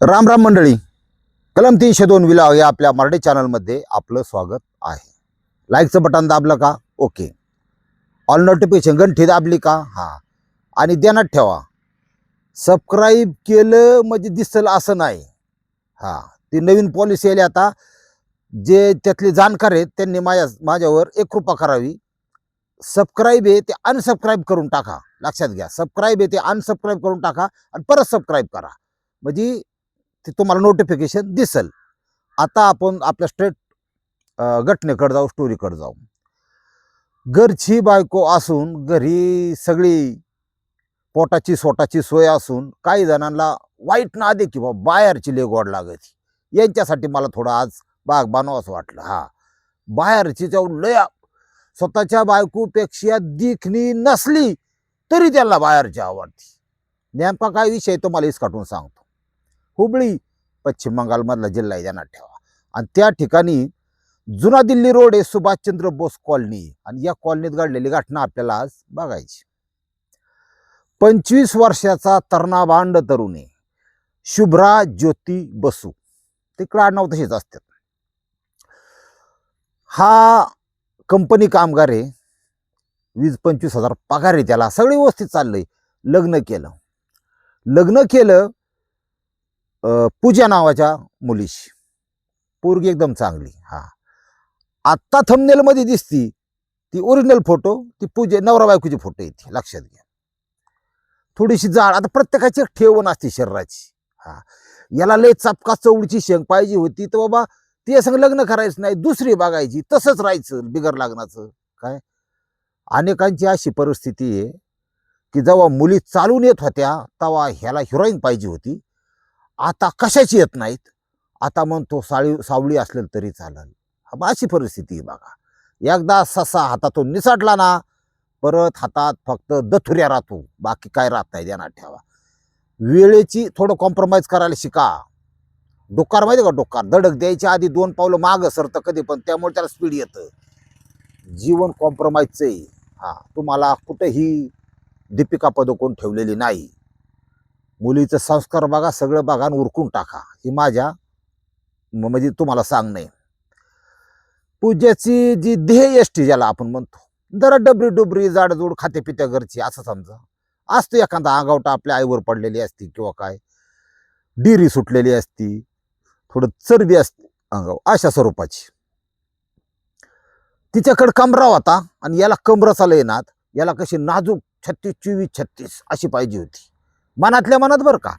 राम राम मंडळी कलम तीनशे दोन विलाव या आपल्या मराठी चॅनलमध्ये आपलं स्वागत आहे. लाईकचं बटन दाबलं का? ओके ऑल नोटिफिकेशन घंटी दाबली का? हां. आणि ध्यानात ठेवा. सबस्क्राईब केलं म्हणजे दिसल असं नाही. हां. ती नवीन पॉलिसी आली आता. जे त्यातले जाणकार आहेत त्यांनी माझ्या माझ्यावर एक कृपा करावी. सबस्क्राईब आहे ते अनसबस्क्राईब करून टाका. लक्षात घ्या. सबस्क्राईब आहे ते अनसबस्क्राईब करून टाका आणि परत सबस्क्राईब करा. म्हणजे ते तुम्हाला नोटिफिकेशन दिसेल. आता आपण आपल्या स्ट्रेट घटनेकडे जाऊ स्टोरीकडे जाऊ. घरची बायको असून घरी सगळी पोटाची सोटाची सोय असून काही जणांना वाईट ना दे की बा बाहेरची लय लागत यांच्यासाठी मला थोडं आज बाग बनवा असं वाटलं. हा. बाहेरची जाऊन लय स्वतःच्या बायकोपेक्षा दिखणी नसली तरी त्यांना बाहेरची आवडते. नेमका काय विषय तो मला काढून सांगतो. हुबळी पश्चिम बंगालमधला जिल्हा आहे ध्यानात ठेवा. आणि त्या ठिकाणी जुना दिल्ली रोड आहे सुभाषचंद्र बोस कॉलनी. आणि या कॉलनीत घडलेली घटना आपल्याला आज बघायची. पंचवीस वर्षाचा तरणाभांड तरुणी शुभ्रा ज्योती बसू. तिकडं आडनाव तसेच असतात. हा कंपनी कामगार आहे. वीस पंचवीस हजार पगार आहे त्याला. सगळी व्यवस्थित चाललंय. लग्न केलं. लग्न केलं पूजा नावाच्या मुलीशी. पोरगी एकदम चांगली हां. आत्ता थंबनेलमध्ये दिसती ती ओरिजिनल फोटो ती पूजे नवरा बायकोची फोटो येते लक्षात घ्या. थोडीशी जाड आता प्रत्येकाची एक ठेवण असते शरीराची हा. याला लय चपका चवडीची शेंग पाहिजे होती तर बाबा ती संग लग्न करायचं नाही दुसरी बघायची तसंच राहायचं बिगर लग्नाचं काय? अनेकांची अशी परिस्थिती आहे की जेव्हा मुली चालून येत होत्या तेव्हा ह्याला हिरोईन पाहिजे होती आता कशाची येत नाहीत? आता म्हणतो साळी सावळी असलेल तरी चालेल. अशी परिस्थिती आहे बघा. एकदा ससा हातातून निसटला ना परत हातात फक्त दथुऱ्या राहतो. बाकी काय राहत नाही ध्यानात ठेवा. वेळेची थोडं कॉम्प्रोमाइज करायला शिका. डोकार माहिती का डोकार धडक द्यायच्या आधी दोन पावलं मागं सरतं कधी पण त्यामुळे त्याला स्पीड येतं. जीवन कॉम्प्रोमाइजचं आहे. हां तुम्हाला कुठेही दीपिका पदकोन ठेवलेली नाही. मुलीचं संस्कार बघा सगळं बघा आणि उरकून टाका. ही माझ्या म्हणजे तुम्हाला सांगणे. पूजेची जी ध्येय एष्टी ज्याला आपण म्हणतो जरा डबरी डुबरी जाडजूड खाते पित्या घरची असं समजा. असतो एखादा आगावटा आपल्या आईवर पडलेली असती किंवा काय. डिरी सुटलेली असती. थोडं चरबी असते अंगाव अशा स्वरूपाची. तिच्याकडे कमरा होता आणि याला कमरं येणार याला कशी नाजूक छत्तीस चोवीस छत्तीस अशी पाहिजे होती. मनातल्या मनात बरं का?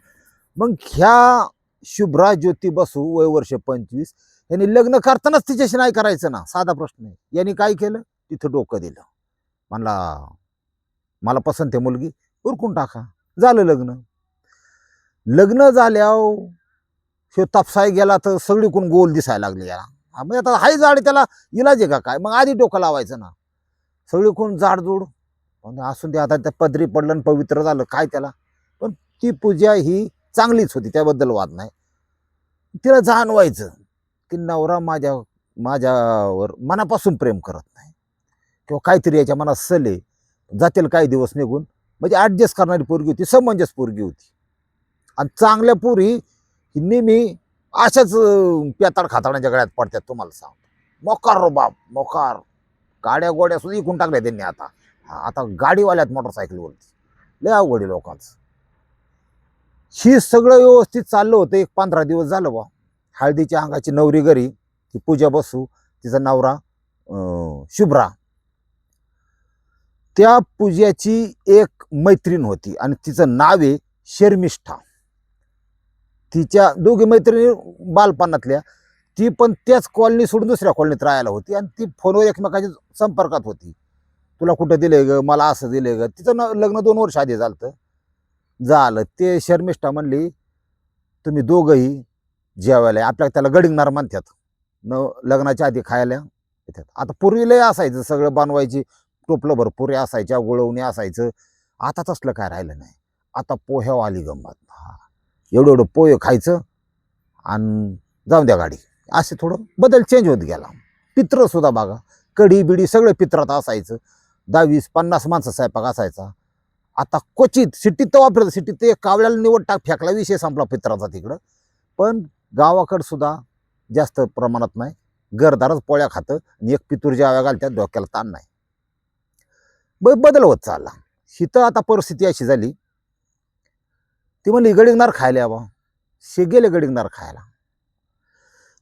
मग ह्या शुभ्रा ज्योती बसू वय वर्ष पंचवीस यांनी लग्न करतानाच तिच्याशी नाही करायचं ना? साधा प्रश्न आहे. यांनी काय केलं? तिथं डोकं दिलं. म्हणला मला पसंत आहे मुलगी उरकून टाका. झालं लग्न. लग्न झाल्यावर ह्यो तापसाय गेला तर सगळीकून गोल दिसायला लागली याला. मग म्हणजे आता हाय झाड त्याला इलाज आहे का काय? मग आधी डोकं लावायचं ना. सगळीकडून जाडजूड पण असून ते आता त्या पदरी पडलं आणि पवित्र झालं. काय त्याला? ती पूजा ही चांगलीच होती त्याबद्दल वाद नाही. तिला जाणवायचं की नवरा माझ्या माझ्यावर मनापासून प्रेम करत नाही. किंवा काहीतरी याच्या मनात सले जातील काही दिवस निघून. म्हणजे ॲडजस्ट करणारी पोरगी होती समंजस पोरगी होती. आणि चांगल्या पोरी ही नेहमी अशाच अं, खाताळांच्या गळ्यात पडतात तुम्हाला सांगतो. मोकार रो बाप मोकार. गाड्या गोड्या सुद्धा इकून टाकल्या त्यांनी आता. आता गाडीवाल्यात मोटरसायकलवरती लय अवघड लोकांचं. ही सगळं व्यवस्थित चाललं होतं. एक पंधरा दिवस झालं बा हळदीच्या अंगाची नवरी घरी ती पूजा बसू तिचा नवरा शुभ्रा. त्या पूजाची एक मैत्रीण होती आणि तिचं नाव आहे शर्मिष्ठा. तिच्या दोघी मैत्रिणी बालपणातल्या. ती पण त्याच कॉलनी सोडून दुसऱ्या कॉलनीत राहायला होती आणि ती फोनवर एकमेकाच्या संपर्कात होती. तुला कुठं दिलंय ग? मला असं दिलंय ग? तिचं न लग्न दोन वर्ष आधी झालं झालं. ते शर्मिष्ठा म्हणली तुम्ही दोघंही जेवायला आपल्या त्याला गडिंगणार म्हणतात. न लग्नाच्या आधी खायला येतात. आता पूर्वी असायचं सगळं बनवायची. टोपलं भरपूर असायच्या गुळवणी असायचं. आता तसलं काय राहिलं नाही. आता पोह्याव आली गंमत. हा. एवढं एवढं पोहे खायचं आणि जाऊन द्या गाडी. असे थोडं बदल चेंज होत गेला. पित्रसुद्धा बघा. कढी बिडी सगळं पित्रात असायचं. दहावीस पन्नास माणसं स्वयंपाक असायचा. आता क्वचित सिटीत तर वापरत सिटीत ते कावळ्याला निवड टाक फेकला विषय संपला पित्राचा तिकडं. पण गावाकडं सुद्धा जास्त प्रमाणात नाही. गरदारच पोळ्या खातं आणि एक पितूर ज्याव्या घालत्या डोक्याला ताण नाही. ब बदल होत चालला. हिथं आता परिस्थिती अशी झाली. ती म्हणली गडिंगनार खायला बा शे गेले गडिंगनार खायला.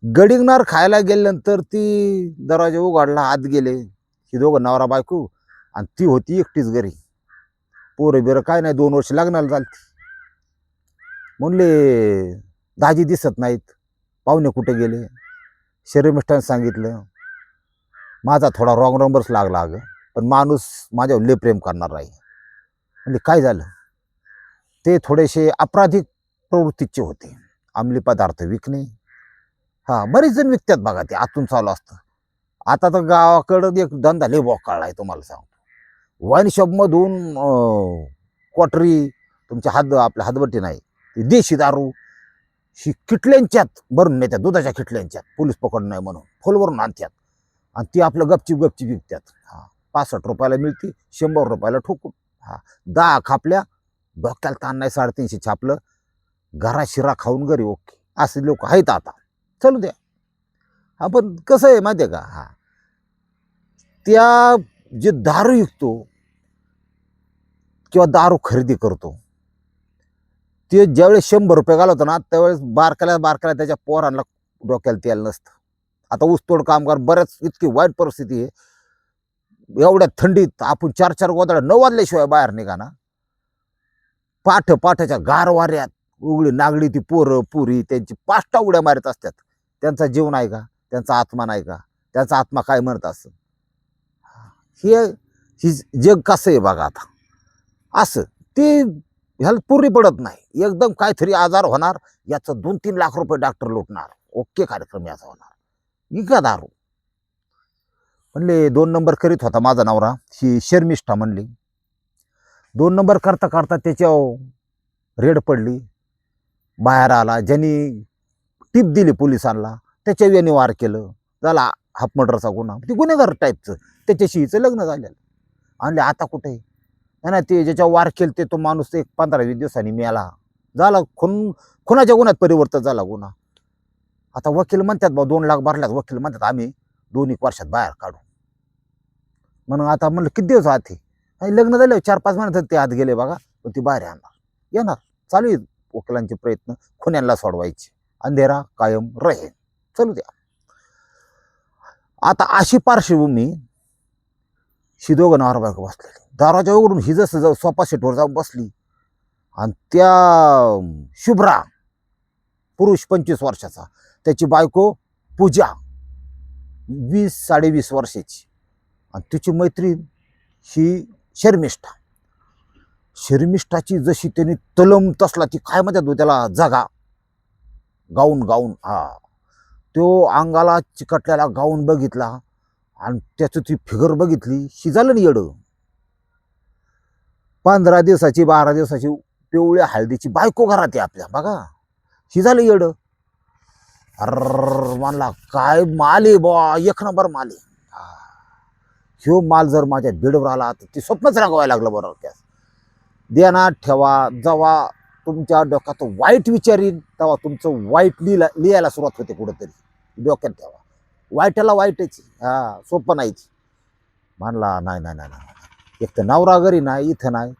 गडिंगनार खायला गेल्यानंतर ती दरवाजा उघडला आत गेले. ही दोघं नवरा बायको आणि ती होती एकटीच घरी. पोरं बिरं काय नाही दोन वर्ष लग्नाला झालती. म्हणले दाजी दिसत नाहीत. पाहुणे कुठे गेले? शरीर सांगितलं. माझा थोडा रॉंग नंबरच लागला अगं पण माणूस माझ्यावर लय प्रेम करणार नाही म्हणजे काय झालं? ते थोडेसे अपराधिक प्रवृत्तीचे होते. अंमली पदार्थ विकणे. हां बरेच जण विकतात बघा ते आतून चालू असतं. आता तर गावाकडं एक धंदा लय बोकाळला आहे तुम्हाला सांगतो. वाईन शॉपमधून क्वाटरी तुमच्या हात आपल्या हातबट्टी नाही. ती देशी दारू. ही किटल्यांच्यात भरून नेत्यात दुधाच्या किटल्यांच्यात. पोलीस पकड नाही म्हणून. फुलवरून आणतात आणि ती आपलं गपचीप गपचीप विकतात हा पासष्ट रुपयाला मिळते शंभर रुपयाला ठोकून. हा दहा खापल्या डोक्याला ताण नाही साडेतीनशे छापलं. घरा शिरा खाऊन घरी ओके. असे लोक आहेत आता. चलू द्या. हा पण कसं आहे माहिती आहे का? हा. त्या जे दारू विकतो किंवा दारू खरेदी करतो. ते ज्यावेळेस शंभर रुपये घालवतो ना त्यावेळेस बारकाल्या बारकाल्या त्याच्या पोरांना डोक्याला तेल नसतं. आता ऊसतोड कामगार बऱ्याच इतकी वाईट परिस्थिती आहे. एवढ्या थंडीत आपण चार चार गोदड्या नऊ वाजल्याशिवाय बाहेर निघा ना. पाठ पाठाच्या गार वाऱ्यात उघडी नागडी ती पोरं पुरी त्यांची पाष्टा उड्या मारत असतात. त्यांचा जीवन आहे का? त्यांचा आत्मा नाही का? त्यांचा आत्मा काय म्हणत असं हे जग कसं आहे बघा आता. असं. ते ह्याला पुरी पडत नाही. एकदम काहीतरी आजार होणार याचं दोन तीन लाख रुपये डॉक्टर लुटणार. ओके कार्यक्रम याचा होणार. इका दारू. म्हणले दोन नंबर करीत होता माझा नवरा. ही शर्मिष्ठा म्हणली. दोन नंबर करता करता त्याच्यावर रेड पडली. बाहेर आला. ज्यांनी टीप दिली पोलिसांना त्याच्या याने वार केलं. झाला हाफ मर्डरचा गुन्हा. ती गुन्हेगार टाईपचं त्याच्याशी हिचं लग्न झालेलं. आणले आता कुठे? नाही ना ते ज्याच्या वार केले ते तो माणूस एक पंधरा वीस दिवसांनी मिळाला झाला खून खुनाच्या गुन्ह्यात परिवर्तन झाला गुन्हा. आता वकील म्हणतात बा दोन लाख भरल्यात. वकील म्हणतात आम्ही दोन एक वर्षात बाहेर काढू. म्हणून आता म्हणलं किती दिवस आत हे? आणि लग्न झालं चार पाच महिन्यात ते आत गेले बघा पण ती बाहेर येणार. येणार. चालू आहेत वकिलांचे प्रयत्न खुन्यांना सोडवायचे. अंधेरा कायम रहे चलू द्या. आता अशी पार्श्वभूमी ही दोघं नवरा बायको बसलेली. दाराच्या उघडून ही जसं जाऊ सोपा सेटवर जाऊन बसली. आणि त्या शुभ्रा पुरुष पंचवीस वर्षाचा. त्याची बायको पूजा वीस साडेवीस वर्षाची. आणि तिची मैत्रीण ही शर्मिष्ठा. शर्मिष्ठाची जशी त्यांनी तलम तसला ती काय म्हणतात हो त्याला? जगा. गाऊन गाऊन हा. तो अंगाला चिकटलेला गाऊन बघितला. आणि त्याचं ती फिगर बघितली शिजालं नाही येडं. पंधरा दिवसाची बारा दिवसाची पिवळ्या हळदीची बायको घरात आहे आपल्या बघा. शिजालं येडं. अर म्हणला काय माल आहे बा एक नंबर माल आहे. ह्यो माल जर माझ्या बेडवर आला तर ती स्वप्नच रांगवायला लागलं बरोबर त्यास. ध्यानात ठेवा जेव्हा तुमच्या डोक्यात वाईट विचारीन तेव्हा तुमचं वाईट लिहिला लिहायला सुरुवात होते कुठंतरी. डोक्यात ठेवा. वाईटाला वाईटच हा सोपं नाहीच. म्हणला नाही नाही नाही नाही एक तर नवरा घरी नाही इथं नाही.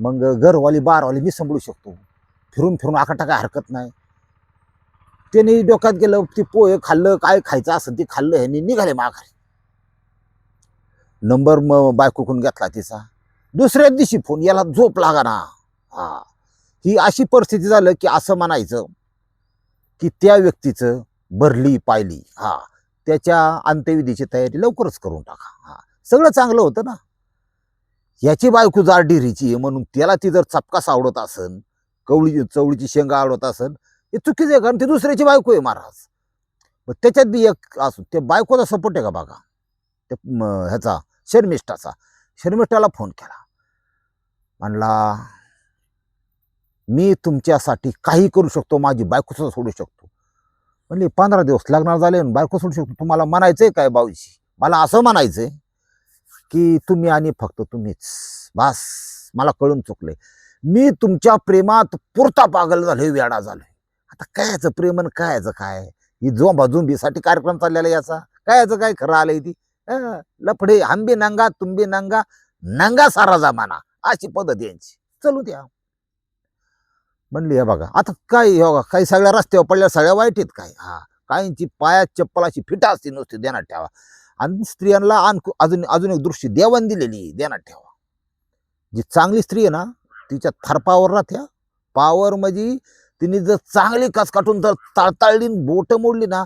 मग घरवाली बारवाली मी सांभाळू शकतो. फिरून फिरून आकाटा काय हरकत नाही. त्याने डोक्यात गेलं ते पोहे खाल्लं काय खायचं असं ते खाल्लं ह्यानी निघाले माघारी. नंबर मग बायकोकून घेतला तिचा. दुसऱ्या दिवशी फोन याला झोप लागा ना हा. ही अशी परिस्थिती झालं की असं म्हणायचं की त्या व्यक्तीचं भरली पायली. हा. त्याच्या अंत्यविधीची तयारी लवकरच करून टाका. हां. सगळं चांगलं होतं ना. याची बायको जाड डिरीची आहे म्हणून त्याला ती जर चपकास आवडत असन कवळी चवळीची शेंगा आवडत असन हे चुकीचं आहे कारण ती दुसऱ्याची बायको आहे महाराज. मग त्याच्यात बी एक असू ते बायकोचा सपोर्ट आहे का बघा? त्या ह्याचा शर्मिष्ठाचा. शर्मिष्ठाला फोन केला. म्हणला मी तुमच्यासाठी काही करू शकतो माझी बायकोसुद्धा सोडू शकतो. म्हणले पंधरा दिवस लग्नाला झाले आणि बायको सोडू शकतो. तुम्हाला म्हणायचं आहे काय बाऊजी मला असं म्हणायचं आहे की तुम्ही आणि फक्त तुम्हीच. बास. मला कळून चुकले मी तुमच्या प्रेमात पुरता पागल झालो वेडा झालो आता कायचं प्रेम आणि कायचं काय? ही जोंबा झुंबीसाठी कार्यक्रम चाललेला याचा. कायचं काय खरं आलंय ती? लफडे आंबे नंगा तुंबे नंगा नंगा सारा जमाना. अशी पद्धत यांची. चलू द्या. म्हणली हे बघा आता काय हे बघा काही सगळ्या रस्त्यावर पडल्या सगळ्या वाईट आहेत काय हा काहींची पायात चप्पलाची फिटा असते नुसती देण्यात ठेवा. आणि स्त्रियांना आणखी अजून अजून एक दृष्टी देवण दिलेली देण्यात ठेवा. जी चांगली स्त्री आहे ना तिच्या थरपावर राहत्या. पावर म्हणजे तिने जर चांगली कस काटून जर ताळताळली बोट मोडली ना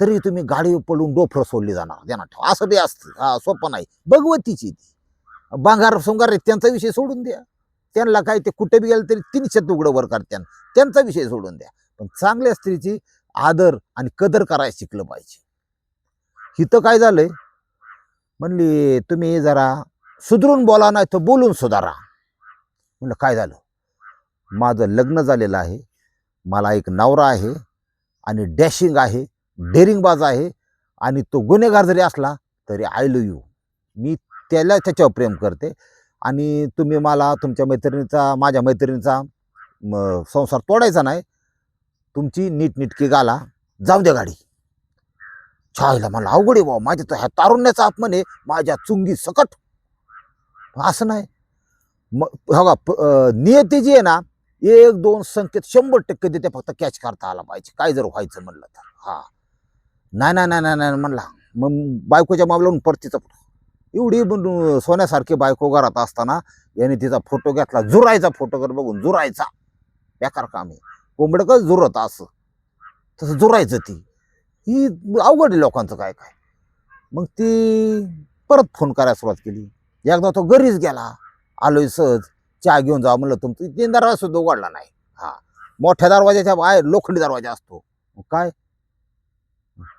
तरी तुम्ही गाडी पडून डोफर सोडली जाणार देणार ठेवा. असं ते असतं. हा सोपं नाही. भगवतीची ती. बांगार सोंगार आहेत, त्यांचा विषय सोडून द्या. त्यांना काय ते कुठे बी गेलं तरी तीनशे तुकडं वर करत्यान त्यांचा विषय सोडून द्या. पण चांगल्या स्त्रीची आदर आणि कदर करायला शिकलं पाहिजे. हिथं काय झालंय? म्हणली तुम्ही जरा सुधरून बोला नाही तर बोलून सुधारा. म्हणलं काय झालं? माझं लग्न झालेलं आहे. मला एक नवरा आहे आणि डॅशिंग आहे डेरिंगबाज आहे आणि तो गुन्हेगार जरी असला तरी आय लव यू मी त्याला त्याच्यावर प्रेम करते. आणि तुम्ही मला तुमच्या मैत्रिणीचा माझ्या मैत्रिणीचा संसार तोडायचा नाही. तुमची नीटनिटकी गाला जाऊ द्या गाडी. छायला मला अवघड आहे भाऊ. माझ्या तर ह्या तारुण्याचा अपमान आहे. माझ्या चुंगी सकट. असं नाही. मग हो का प- नियती जी आहे ना एक दोन संकेत शंभर टक्के देते. फक्त कॅच करता आला पाहिजे. काय जर व्हायचं म्हणलं तर. हां. नाही नाही नाही नाही नाही म्हणला. मग बायकोच्या मामल्यावरून परतीचा एवढी सोन्यासारखी बायको घरात असताना याने तिचा फोटो घेतला. जुरायचा फोटो कर बघून जुरायचा. बेकार काम आहे. कोंबडकच कसं जुरत असं. तसं जुरायचं ती. ही अवघड आहे लोकांचं काय काय. मग ती परत फोन करायला सुरुवात केली. एकदा तो घरीच गेला. आलोय सहज. चहा घेऊन जा म्हणलं तुमचं तीन दरवाजा सुद्धा उघडला नाही. हा. मोठ्या दरवाजाच्या बाहेर लोखंडी दरवाजा असतो. काय?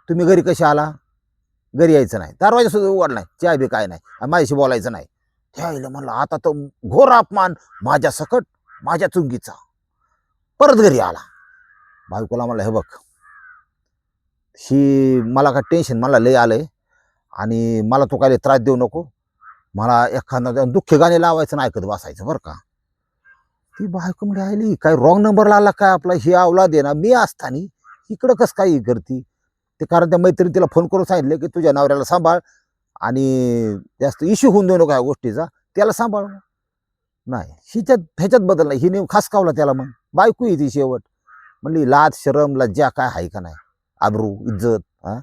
तुम्ही घरी कसे आला? घरी यायचं नाही. दरवाजा सुद्धा उघड नाही. चहा बी काय नाही. माझ्याशी बोलायचं नाही. त्याला म्हणलं आता तो घोर अपमान माझ्या सकट माझ्या चुंगीचा. परत घरी आला. बायकोला म्हणलं हे बघ ही मला काय टेन्शन मला लय आलंय आणि मला तो काय त्रास देऊ नको. मला एखादा दुःखी गाणे लावायचं नाही ऐकत बसायचं बरं का. ती बायको म्हणजे आली काय रॉंग नंबर लागला काय आपला? ही आवला दे ना मी असताना इकडं कसं काय करती? ते कारण त्या मैत्रिणी तिला फोन करून सांगितलं की तुझ्या नवऱ्याला सांभाळ आणि जास्त इश्यू होऊन देऊ नका या गोष्टीचा. त्याला सांभाळ. नाही हिच्यात ह्याच्यात बदल नाही. हिने खास कावला त्याला मग. बायको ही ती शेवट. म्हणली लाज शरम लज्जा काय आहे का नाही? आबरू इज्जत हा?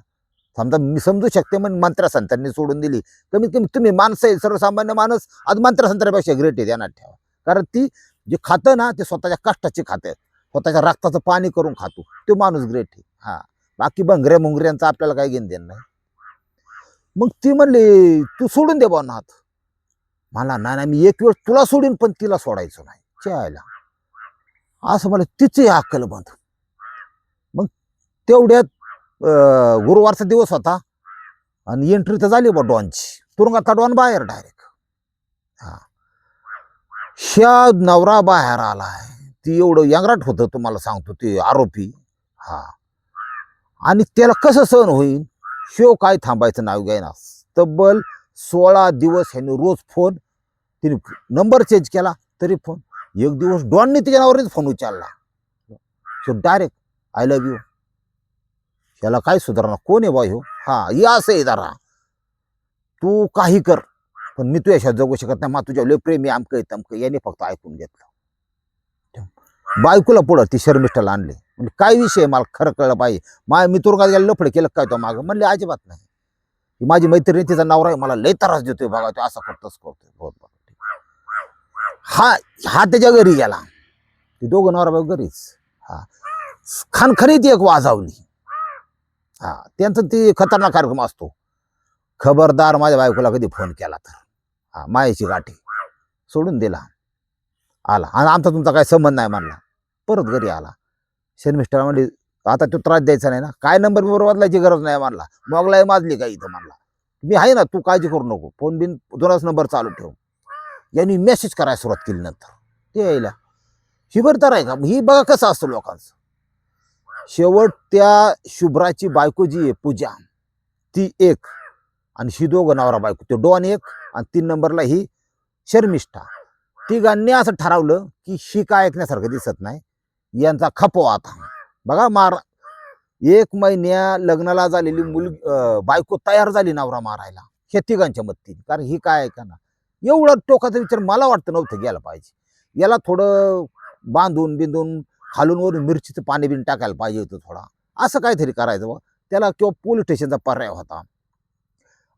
समजा मी समजू शकते मग मंत्रसंतांनी सोडून दिली. कमीत कमी तुम्ही माणसं आहे सर्वसामान्य माणूस. आज मंत्रसंतांपेक्षा ग्रेट आहे त्यांना ठेवा. कारण ती जे खातं ना ते स्वतःच्या कष्टाचे खातं स्वतःच्या रक्ताचं पाणी करून खातो. तो माणूस ग्रेट आहे. हा. बाकी भंगऱ्या मुंगऱ्यांचं आपल्याला काही घेणं देणं नाही. मग ती म्हणली तू सोडून दे बा नाथ मला नाही नाही मी एक वेळ तुला सोडीन पण तिला सोडायचं नाही. चायला असं मला तिची अक्कल बंद. मग तेवढ्यात गुरुवारचा दिवस होता आणि एंट्री तर झाली बा डॉनची. तुरुंगात डॉन बाहेर डायरेक्ट हा. ह्या नवरा बाहेर आलाय. ती एवढं यंगराट होतं तुम्हाला सांगतो ते आरोपी. हा. आणि त्याला कसं सहन होईल शेव काय थांबायचं नाव घ्यायना. तब्बल सोळा दिवस ह्याने रोज फोन तिने नंबर चेंज केला तरी फोन एक दिवस डॉनने तिच्या नावावरच फोन उचलला. So direct I love you ह्याला काय सुधारणा? कोण आहे बा हो हा या असं आहे जरा. तू काही कर पण मी तुझ्याशिवाय जगू शकत नाही. मा तुझ्या लय प्रेमी आमकं तमकं याने फक्त ऐकून घेतलं. बायकोला पुढं ती शर्मिष्ठाला आणले. काय विषय आहे? मला खरं कळलं पाहिजे. माय मी तुरुंगात गेला लफड केलं काय तो मागं? म्हणले अजिबात नाही. ही माझी मैत्रिणी तिचा नवरा आहे मला लय त्रास देतोय बघा तो असं करतोच करतोय. बहुत हा हा त्याच्या घरी गेला. ते दोघं नवरा बायको घरीच. हा. खानखरीत एक वाजावली. हा त्यांचं ते खतरनाक कार्यक्रम असतो. खबरदार माझ्या बायकोला कधी फोन केला तर. हा मायाची गाठी. सोडून दिला. आला. आणि आमचा तुमचा काय संबंध नाही म्हणला. परत घरी आला. शर्मिष्ठा म्हणली आता तो त्रास द्यायचा नाही ना. काय नंबर बरोबर बदलायची गरज नाही म्हणला मोगलाई माजली का इथं म्हणला मी आहे ना तू काळजी करू नको. फोन बिन दोनच नंबर चालू ठेव. यांनी मेसेज करायला सुरुवात केली नंतर. ते यायला. ही तर आहे का? ही बघा कसं असतं लोकांचं. शेवट त्या शुभ्राची बायको जी आहे पूजा ती एक. आणि ही दोघं नवरा बायको. ते डॉन एक आणि तीन नंबरला ही शर्मिष्ठा. तिघांनी असं ठरवलं की ही काय ऐकण्यासारखं दिसत नाही. यांचा खपवा आता. बघा मार एक महिन्या लग्नाला झालेली मुलगी बायको तयार झाली नवरा मारायला. हे तिघांच्या मदतीने. कारण ही काय आहे का ना एवढं टोकाचा विचार मला वाटतं नव्हतं गेला पाहिजे. याला थोडं बांधून बिंदून खालून वरून मिरचीचं पाणी बिन टाकायला पाहिजे होतं थोडा. असं काहीतरी करायचं बुवा. त्याला किंवा पोलीस स्टेशनचा पर्याय होता.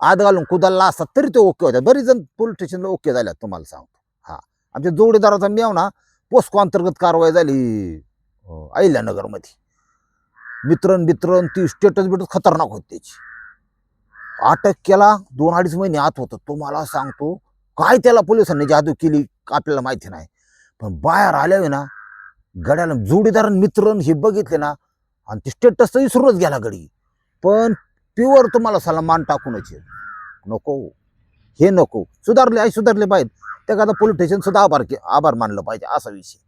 आत घालून कुदाला असतात तरी ते ओके होत्या बरीच जण पोलीस स्टेशनला ओके झाल्यात तुम्हाला सांगतो. हा. आमच्या जोडीदाराचा मेव ना पोस्को अंतर्गत कारवाई झाली. अहिल्यानगरमध्ये. मित्रण बित्रन ती स्टेटस बिटस खतरनाक होती त्याची. अटक केला दोन अडीच महिने आत होतं. तुम्हाला सांगतो काय त्याला पोलिसांनी जादू केली आपल्याला माहिती नाही. पण बाहेर आल्यावे ना गड्याला जोडीदार आणि हे बघितले ना आणि ते स्टेटस तर विसरूनच गेला गडी. पण प्युअर तुम्हाला साला मान टाकूनच आहे. नको. हे नको. सुधारले आई सुधारले पाहिजे त्या करता पोलीस स्टेशनसुद्धा आभार के- आभार मानलं पाहिजे असा विषय.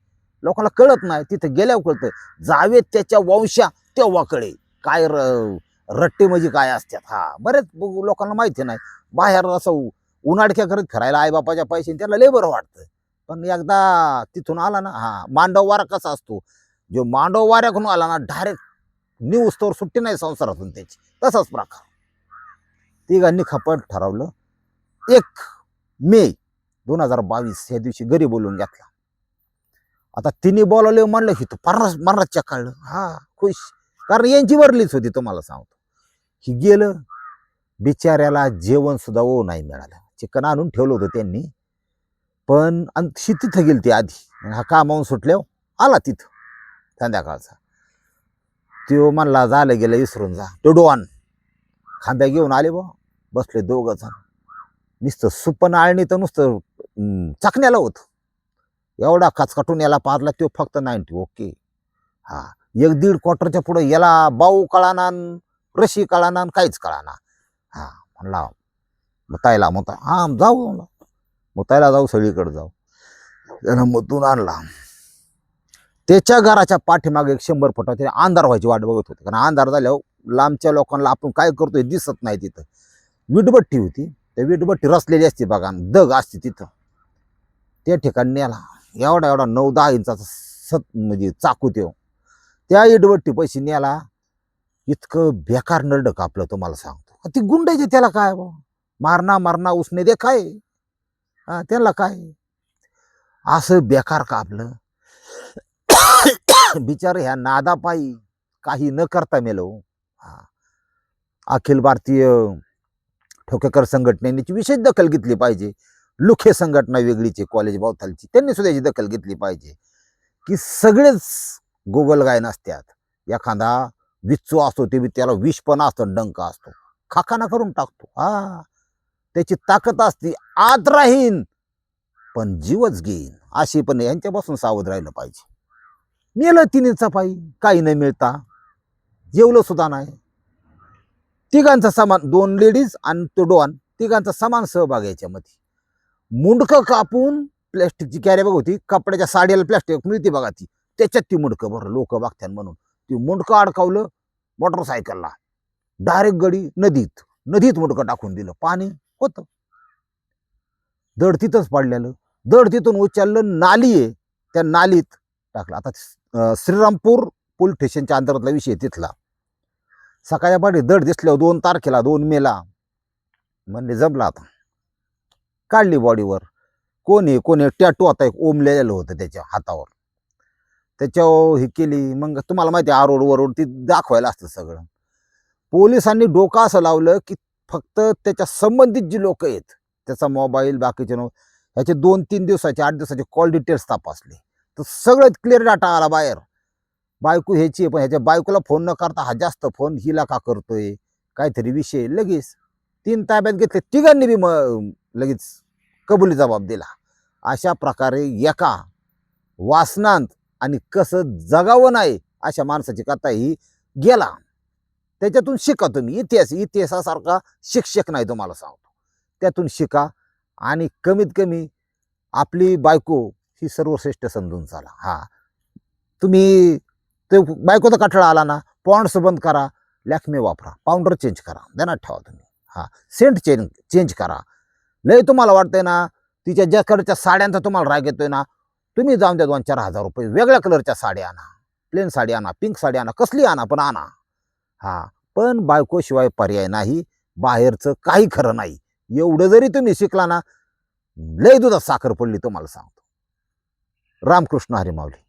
लोकांना कळत नाही तिथं गेल्यावर कळतं. जावे त्याच्या वंशा तेव्हा कळे काय र- रट्टे म्हणजे काय असतात हा बरेच लोकांना माहिती नाही. बाहेर असं उ- उन्हाडक्या करत फिरायला आईबापाच्या पैसे त्याला लेबर वाटतं. पण एकदा तिथून आला ना हा मांडव वारा कसा असतो? जो मांडव वाऱ्याकडून आला ना डायरेक्ट न्यूज तर सुट्टी नाही संसारातून त्याची. तसाच प्रकार. तिघांनी खपट ठरवलं. एक मे दोन हजार बावीस या दिवशी घरी बोलून घेतला. आता तिने बोलावले म्हणलं की तू पन्नास मरणाच्या चक्काळलं हा खुश. कारण यांची वरलीच होती तुम्हाला सांगतो. ही गेलं बिचाऱ्याला जेवण सुद्धा ओ नाही मिळालं. चिकन आणून ठेवलं होतं त्यांनी. पण अन शी तिथं गेली ती आधी. आणि हा कामावून सुटल्यावर आला तिथं संध्याकाळचा. तो म्हणला झालं गेलं विसरून जा. तो डोवान खांद्या घेऊन आले बा बसले दोघं जण. नुसतं सुपन आळणी तर नुसतं चाकण्याला होत. एवढा कचकटून याला पारला तो फक्त नाईन्टी ओके हा एक दीड क्वार्टरच्या पुढं याला बाऊ कळाना रशी कळाना काहीच कळाना. हा म्हणला मुतायला मुता हा जाऊ म्हणला. मुतायला जाऊ सगळीकडे जाऊ. त्यानं मुतून आणला. त्याच्या घराच्या पाठीमागे एक शंभर फुटा ते अंधार व्हायची वाट बघत होते. कारण अंधार झाल्यावर लांबच्या लोकांना आपण काय करतोय दिसत नाही तिथं. विटबट्टी होती. त्या विटभट्टी रचलेली असते बघा आणि दग असते तिथं. त्या ठिकाणी नेला. एवढा एवढा नऊ दहा इंचाचा सत म्हणजे चाकू त्यो. त्या इटभट्टी पैसे नेला. इतकं बेकार नरड कापलं तुम्हाला सांगतो. ती गुंडायचे त्याला काय बा मारणा मारणा उसने दे काय हा त्याला काय? असं बेकार कापलं. बिचार ह्या नादापायी काही न करता मेलो. हा. अखिल भारतीय ठोकेकर संघटनेची विशेष दखल घेतली पाहिजे. लुखे संघटना वेगळीची कॉलेज बावथालची. त्यांनी सुद्धा याची दखल घेतली पाहिजे. की सगळेच गोगल गाय नसतात एखादा विच्चू असतो ते बी त्याला विष पण असतं डंक असतो. खाखाना करून टाकतो. हा. त्याची ताकद असते आत राहीन पण जीवच घेईन. अशी पण यांच्यापासून सावध राहिलं पाहिजे. मेलं तिने चपाई काही न मिळता. जेवलं सुद्धा नाही. तिघांचा समान दोन लेडीज आणि तो डोन तिघांचा समान सहभाग याच्यामध्ये. मुंडकं कापून प्लॅस्टिकची कॅरी बघ होती कपड्याच्या साडीला प्लॅस्टिक मिळते बघा ती. त्याच्यात ती मुंडकं बरं लोक बघत्यान म्हणून. ती मुंडकं अडकावलं मोटरसायकलला डायरेक्ट गडी नदीत. नदीत मुंडकं टाकून दिलं. पाणी होतं. दड तिथंच पडलेलं. दड तिथून उचललं नाली आहे. त्या नालीत टाकलं. आता श्रीरामपूर पोलीस स्टेशनच्या अंतर्गतला विषय तिथला. सकाळच्या पाठी दड दिसल्यावर दोन तारखेला दोन मेला. म्हणले जमला आता. काढली बॉडीवर. कोणी कोणी टॅटू आता एक ओमलेलं होतं त्याच्या हातावर. त्याच्यावर हे केली. मग तुम्हाला माहिती आहे आरोड वरोड ती दाखवायला असतं सगळं. पोलिसांनी डोकं असं लावलं की फक्त त्याच्या संबंधित जी लोक आहेत त्याचा मोबाईल बाकीचे नो ह्याचे दोन तीन दिवसाचे आठ दिवसाचे कॉल डिटेल्स तपासले. तर सगळं क्लिअर डाटा आला बाहेर. बायको ह्याची आहे, पण ह्याच्या बायकोला फोन न करता हा जास्त फोन हिला का करतोय? काहीतरी विषय लगेच. तीन ताब्यात घेतले तिघांनी बी म- लगेच कबुली जबाब दिला. अशा प्रकारे एका वासनांत आणि कसं जगावं नाही अशा माणसाची कथा ही गेला. त्याच्यातून शिका तुम्ही. इतिहास इतिहासासारखा शिक्षक नाही तुम्हाला सांगतो. त्यातून शिका आणि कमीत कमी आपली बायको ही सर्वश्रेष्ठ समजून चाला. हा. तुम्ही ते बायकोचा कठळा आला ना पॉन्ड्स बंद करा लॅक्मे वापरा पावडर चेंज करा ध्यानात ठेवा तुम्ही. हा सेंट चेंज चेंज करा. लय तुम्हाला वाटतंय ना तिच्या ज्या कलरच्या साड्यांचा तुम्हाला राग येतोय ना तुम्ही जाऊन द्या दोन चार हजार रुपये वेगळ्या कलरच्या साड्या आणा प्लेन साडी आणा पिंक साडी आणा कसली आणा पण आणा. हा पण बायकोशिवाय पर्याय नाही बाहेरचं काही खरं नाही. एवढं जरी तुम्ही शिकला ना लय दुधात साखर पडली तुम्हाला सांगतो. रामकृष्ण हरिमावली